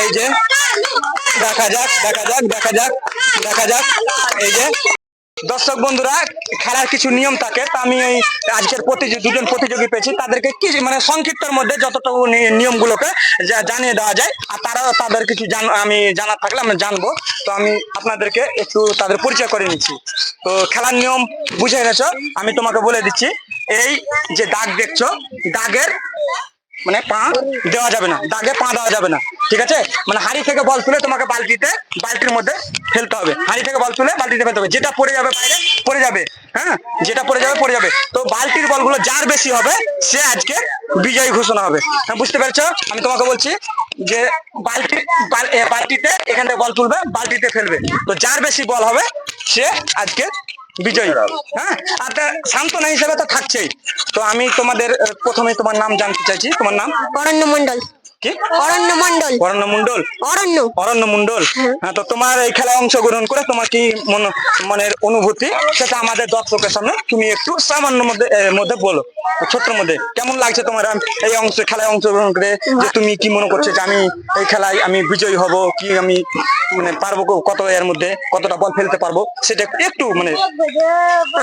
এই যে, দেখা যাক দেখা যাক দেখা যাক দেখা যাক, এই যে। দর্শক বন্ধুরা, খেলার কিছু নিয়ম থাকে, তা আমি এই আজকের প্রতিযোগী, দুজন প্রতিযোগী পেয়েছি। তাদেরকে কি মানে সংক্ষিপ্তর মধ্যে যতটুকু নিয়মগুলোকে জানিয়ে দেওয়া যায়, আর তারাও তাদের কিছু জান, আমি জানা থাকলে আমি জানব। তো আমি আপনাদেরকে একটু তাদের পরিচয় করে নিচ্ছি। তো খেলার নিয়ম বুঝে গেছো, আমি তোমাকে বলে দিচ্ছি। এই যে দাগ দেখছ, দাগের মানে পা দেওয়া যাবে না, দাগে পা দেওয়া যাবে না, ঠিক আছে? মানে হাড়ি থেকে বল তুলে তোমাকে বালতিতে, বালতির মধ্যে ফেলতে হবে। হাড়ি থেকে বল তুলে বালতিতে ফেলতে হবে। যেটা পড়ে যাবে বাইরে, পড়ে যাবে হ্যাঁ? যেটা পড়ে যাবে পড়ে যাবে। তো বালতির বলগুলো যার বেশি হবে, সে আজকে বিজয়ী ঘোষণা হবে। হ্যাঁ বুঝতে পেরেছ? আমি তোমাকে বলছি যে বালতি বালতিতে এখান থেকে বল তুলবে, বালতিতে ফেলবে। তো যার বেশি বল হবে, সে আজকে বিজয়ী। হ্যাঁ আর তা সান্ত্বনা হিসেবে তো থাকছেই। তো আমি তোমাদের প্রথমে তোমার নাম জানতে চাইছি। তোমার নাম? অরণ্য মন্ডল কি? অরণ্য মন্ডল অরণ্য। মন্ডল অরণ্য অরণ্য মন্ডল হ্যাঁ তো তোমার এই খেলায় অংশগ্রহণ করে তোমার কি মনের অনুভূতি? সেটা আমাদের দর্শকের সামনে তুমি একটু সামান্য মধ্যে মধ্যে বলো। ছোট্ট মধ্যে কেমন লাগছে তোমার এই অংশ খেলায় অংশগ্রহণ করে? যে তুমি কি মনে করছ যে আমি এই খেলায় আমি বিজয়ী হব? কি আমি মানে পারব কত এর মধ্যে? কতটা বল ফেলতে পারব? সেটা একটু মানে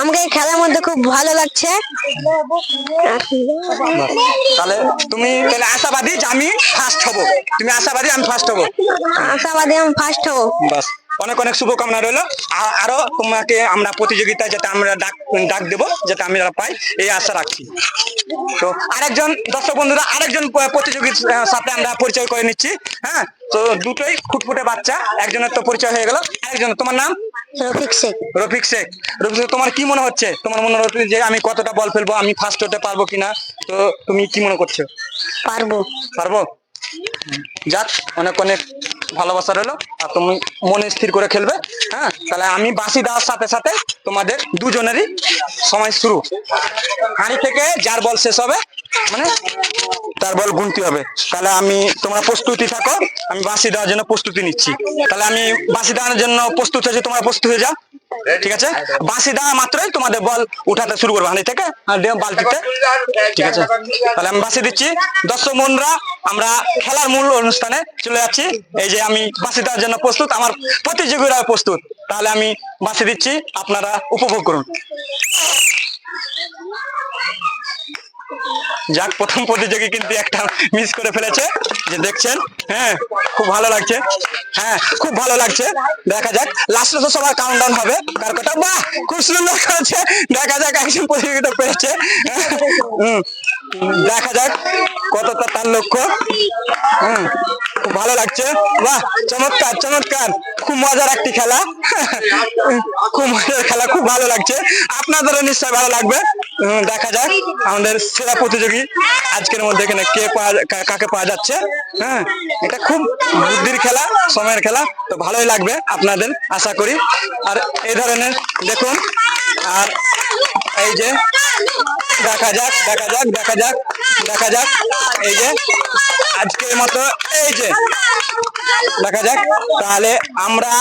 আমাকে এই খেলার মধ্যে খুব ভালো লাগছে। তাহলে তুমি তাহলে আশাবাদী যে আমি ফার্স্ট হব। তুমি আশাবাদী আমি ফার্স্ট হব। আশাবাদী আমি ফার্স্ট হব। বাস অনেক অনেক শুভকামনা রইল। আরও তোমাকে আমরা প্রতিযোগিতায় যাতে আমরা ডাক ডাক দেবো যাতে আমি পাই এই আশা রাখছি। তো আরেকজন দর্শক বন্ধুরা আরেকজন প্রতিযোগীর সাথে আমরা পরিচয় করে নিচ্ছি হ্যাঁ? তো দুটোই ফুটফুটে বাচ্চা একজনের তো পরিচয় হয়ে গেল আরেকজন তোমার নাম? রফিক শেখ। রফিক শেখ। রফিক শেখ তোমার কি মনে হচ্ছে? তোমার মনে হচ্ছে যে আমি কতটা বল ফেলব আমি ফার্স্ট হতে পারব কিনা? তো তুমি কি মনে করছ? পারব। পারব? যাক, অনেক অনেক ভালোবাসা রইল। আর তুমি মনে স্থির করে খেলবে হ্যাঁ? তাহলে আমি বাসি দেওয়ার সাথে সাথে তোমাদের দুজনেরই সময় শুরু। হাঁড়ি থেকে যার বল শেষ হবে মানে? তার বল গুনতে হবে। তাহলে আমি তোমরা প্রস্তুতি থাকো, আমি বাসি দেওয়ার জন্য প্রস্তুতি নিচ্ছি। তাহলে আমি বাসি দেওয়ার জন্য প্রস্তুত হয়েছি, তোমরা প্রস্তুত হয়ে যাও। ঠিক আছে? বাসি দেওয়া মাত্রই তোমাদের বল উঠাতে শুরু করবে। হাঁড়ি থেকে বালতিতে। ঠিক আছে? তাহলে আমি বাসি দিচ্ছি। দর্শক বন্ধুরা, আমরা খেলার মূল অনুষ্ঠানে চলে যাচ্ছি। এই যে আমি বাসি দেওয়ার জন্য প্রস্তুত, আমার প্রতিযোগীরা প্রস্তুত। তাহলে আমি বাসি দিচ্ছি, আপনারা উপভোগ করুন। যাক, প্রথম প্রতিযোগী কিন্তু একটা মিস করে ফেলেছে। যে দেখছেন হ্যাঁ খুব ভালো লাগছে। হ্যাঁ খুব ভালো লাগছে। দেখা যাক লাস্টে তো সবার কাউন্টডাউন হবে। কার কথা? বাহ, খুব সুন্দর করেছে। দেখা যাক, একজন প্রতিযোগিতা হুম, দেখা যাক, কতটা তার লক্ষ্য। হুম, খুব ভালো লাগছে। বাহ, চমৎকার চমৎকার। খুব মজার একটি খেলা। খুব মজার খেলা, খুব ভালো লাগছে। আপনাদেরও নিশ্চয়ই ভালো লাগবে। দেখা যাক। আমাদের সেরা প্রতিযোগী আজকের মধ্যে এখানে কে পাওয়া কাকে পাওয়া যাচ্ছে। হ্যাঁ এটা খুব বুদ্ধির খেলা, সময়ের খেলা, তো ভালোই লাগবে আপনাদের, আশা করি। আর এই ধরনের, দেখুন, আর এই যে, দেখা যাক দেখা যাক দেখা যাক দেখা যাক, এই যে, আজকের মতো এই যে, দেখা যাক। তাহলে আমরা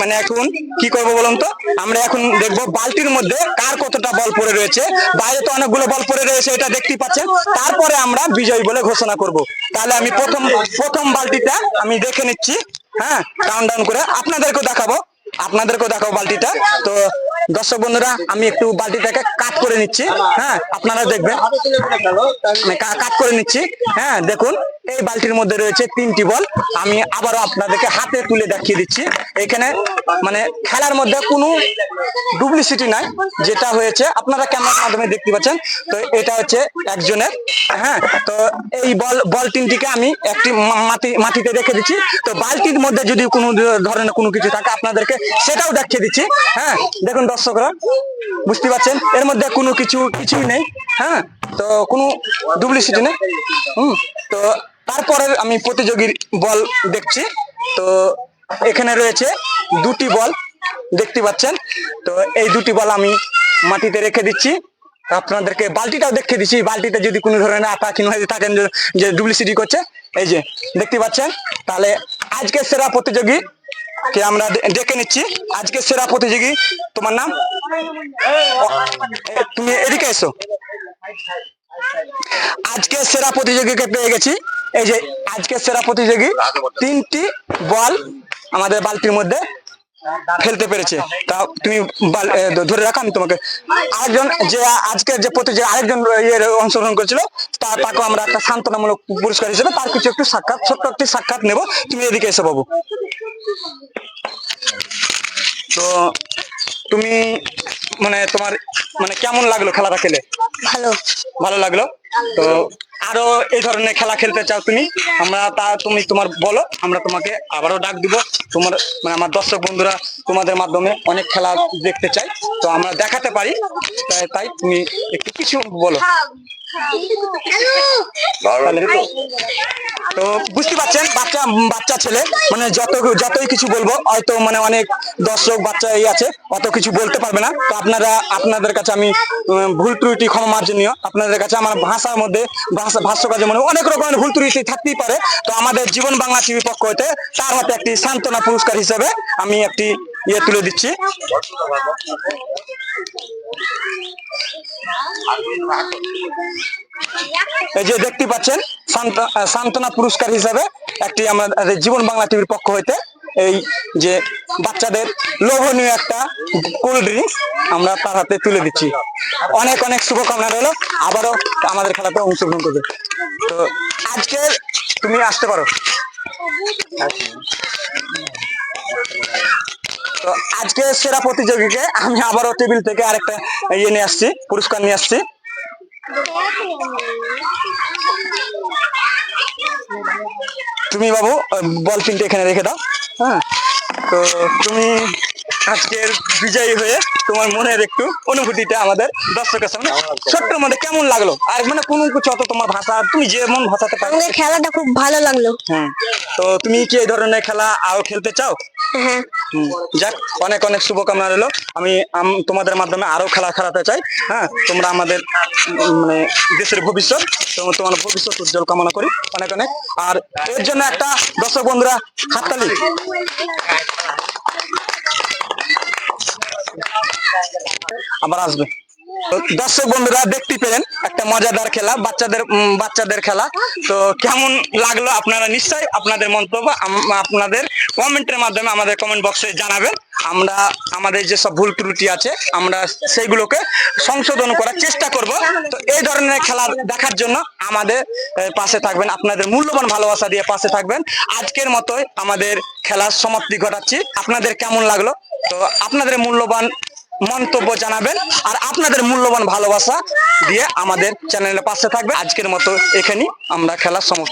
মানে এখন কি করব বলুন তো? আমরা এখন দেখব বালতির মধ্যে কার কতটা বল পড়ে রয়েছে। বাইরে তো অনেকগুলো বল পড়ে রয়েছে, এটা দেখতে পাচ্ছেন। তারপরে আমরা বিজয়ী বলে ঘোষণা করব। তাহলে আমি প্রথম প্রথম বালতিটা আমি দেখে নিচ্ছি। হ্যাঁ কাউন্ট ডাউন করে আপনাদেরকেও দেখাবো। আপনাদেরকেও দেখাবো বালতিটা। তো দর্শক বন্ধুরা, আমি একটু বালতিটাকে কাট করে নিচ্ছি। হ্যাঁ আপনারা দেখবেন। কাট করে নিচ্ছি। হ্যাঁ দেখুন। এই বালতির মধ্যে রয়েছে তিনটি বল। আমি আবারও আপনাদেরকে হাতে তুলে দেখিয়ে দিচ্ছি। এখানে মানে খেলার মধ্যে কোনো ডুপ্লিসিটি নাই, যেটা হয়েছে, আপনারা ক্যামেরার মাধ্যমে দেখতে পাচ্ছেন। তো এটা হচ্ছে একজনের হ্যাঁ তো এই বল বল তিনটিকে আমি একটি মাটি, মাটিতে রেখে দিচ্ছি। তো বালতির মধ্যে যদি কোনো ধরনের কোনো কিছু থাকে, আপনাদেরকে সেটাও দেখিয়ে দিচ্ছি। হ্যাঁ দেখুন দর্শকরা, বুঝতে পারছেন এর মধ্যে কোনো কিছু, কিছুই নেই হ্যাঁ তো কোনো ডুপ্লিসিটি নেই। হুম, তো তারপরে আমি প্রতিযোগীর বল দেখছি। তো এখানে রয়েছে দুটি বল, দেখতে পাচ্ছেন? তো এই দুটি বল আমি মাটিতে রেখে দিচ্ছি। আপনাদেরকে বালতিটাও দেখে দিচ্ছি। বালতিতে যদি কোনো ধরনের আটা কিংবা থাকেন যে ডুপ্লিসিটি করছে, এই যে, দেখতে পাচ্ছেন? তাহলে আজকে সেরা প্রতিযোগী কে আমরা ডেকে নিচ্ছি। আজকে সেরা প্রতিযোগী, তোমার নাম? তুমি এদিকে এসো। আজকে সেরা প্রতিযোগীকে পেয়ে গেছি এই যে আজকের সেরা প্রতিযোগী তিনটি বল আমাদের বালতির মধ্যে ফেলতে পেরেছে। তা তুমি ধরে রাখো, আমি তোমাকে। আরেকজন যে আজকের যে প্রতিযোগী, আরেকজন ইয়ে অংশগ্রহণ করেছিল, তা তাকে আমরা একটা সান্ত্বনামূলক পুরস্কার হিসেবে, তার কিছু একটু সাক্ষাৎ, ছোট্ট একটি সাক্ষাৎ নেব। তুমি এদিকে এসে বাবু। তো তুমি মানে তোমার মানে কেমন লাগল খেলাটা খেলে? ভালো। ভালো লাগল? তো আরও এই ধরনের খেলা খেলতে চাও তুমি আমরা তা তুমি তোমার বলো আমরা তোমাকে আবারও ডাক দিব। তোমার মানে আমার দর্শক বন্ধুরা তোমাদের মাধ্যমে অনেক খেলা দেখতে চাই। তো আমরা দেখাতে পারি। তাই তাই তুমি একটু কিছু বলো। তো বুঝতে পারছেন, বাচ্চা বাচ্চা ছেলে মানে যত যতই কিছু বলব, হয়তো মানে অনেক দর্শক, বাচ্চা এই আছে, অত কিছু বলতে পারবে না। তো আপনারা, আপনাদের কাছে আমি ভুল ত্রুটি ক্ষমা মার্জনীয়। আপনাদের কাছে আমার ভাষার মধ্যে, ভাষা, ভাষ্য কাজে মনে অনেক রকমের ভুল ত্রুটি থাকতেই পারে। তো আমাদের জীবন বাংলা টিভি পক্ষ হতে তার হাতে একটি সান্ত্বনা পুরস্কার হিসেবে আমি একটি ইয়ে তুলে দিচ্ছি। এই যে দেখতে পাচ্ছেন সান্ত্বনা পুরস্কার হিসাবে একটি আমাদের জীবন বাংলা টিভির পক্ষ হইতে এই যে বাচ্চাদের লোভনীয় একটা কোল্ড ড্রিঙ্কস আমরা তার হাতে তুলে দিচ্ছি। অনেক অনেক শুভকামনা রইল। আবারও আমাদের খেলাতে অংশগ্রহণ করবে। তো আজকে তুমি আসতে পারো। তো আজকে সেরা প্রতিযোগীকে আমি আবারও টেবিল থেকে আরেকটা ইয়ে নিয়ে আসছি পুরস্কার নিয়ে আসছি। তুমি বাবু বল তিনটে এখানে রেখে দাও। হ্যাঁ তো তুমি আজকের বিজয়ী হয়ে তোমার মনের একটু অনুভূতিটা আমাদের দর্শকের সামনে ছোট্ট মধ্যে কেমন লাগল? আর মানে কোনো কিছু অত তোমার ভাষা তুমি যেমন ভাষাতে পারো। খেলাটা খুব ভালো লাগল। হ্যাঁ। তো তুমি কি এই ধরনের খেলা আরও খেলতে চাও? হ্যাঁ। যাক অনেক অনেক শুভকামনা রইল। আমি তোমাদের মাধ্যমে আরও খেলা খেলাতে চাই হ্যাঁ? তোমরা আমাদের মানে দেশের ভবিষ্যৎ তোমার ভবিষ্যৎ উজ্জ্বল কামনা করি অনেক অনেক। আর এর জন্য একটা দর্শক বন্ধুরা হাততালি। আবার আসবে। দর্শক বন্ধুরা, দেখতে পেলেন একটা মজাদার খেলা, বাচ্চাদের বাচ্চাদের খেলা। তো কেমন লাগল আপনারা নিশ্চয়ই আপনাদের মন্তব্য আপনাদের কমেন্টের মাধ্যমে আমাদের কমেন্ট বক্সে জানাবেন। আমরা, আমাদের যে সব ভুল ত্রুটি আছে, আমরা সেইগুলোকে সংশোধন করার চেষ্টা করব। তো এই ধরনের খেলা দেখার জন্য আমাদের পাশে থাকবেন, আপনাদের মূল্যবান ভালোবাসা দিয়ে পাশে থাকবেন। আজকের মতোই আমাদের খেলার সমাপ্তি ঘটাচ্ছি। আপনাদের কেমন লাগল? তো আপনাদের মূল্যবান মন্তব্য জানাবেন আর আপনাদের মূল্যবান ভালোবাসা দিয়ে আমাদের চ্যানেলের পাশে থাকবে আজকের মতো এখানেই আমরা খেলার সমাপ্ত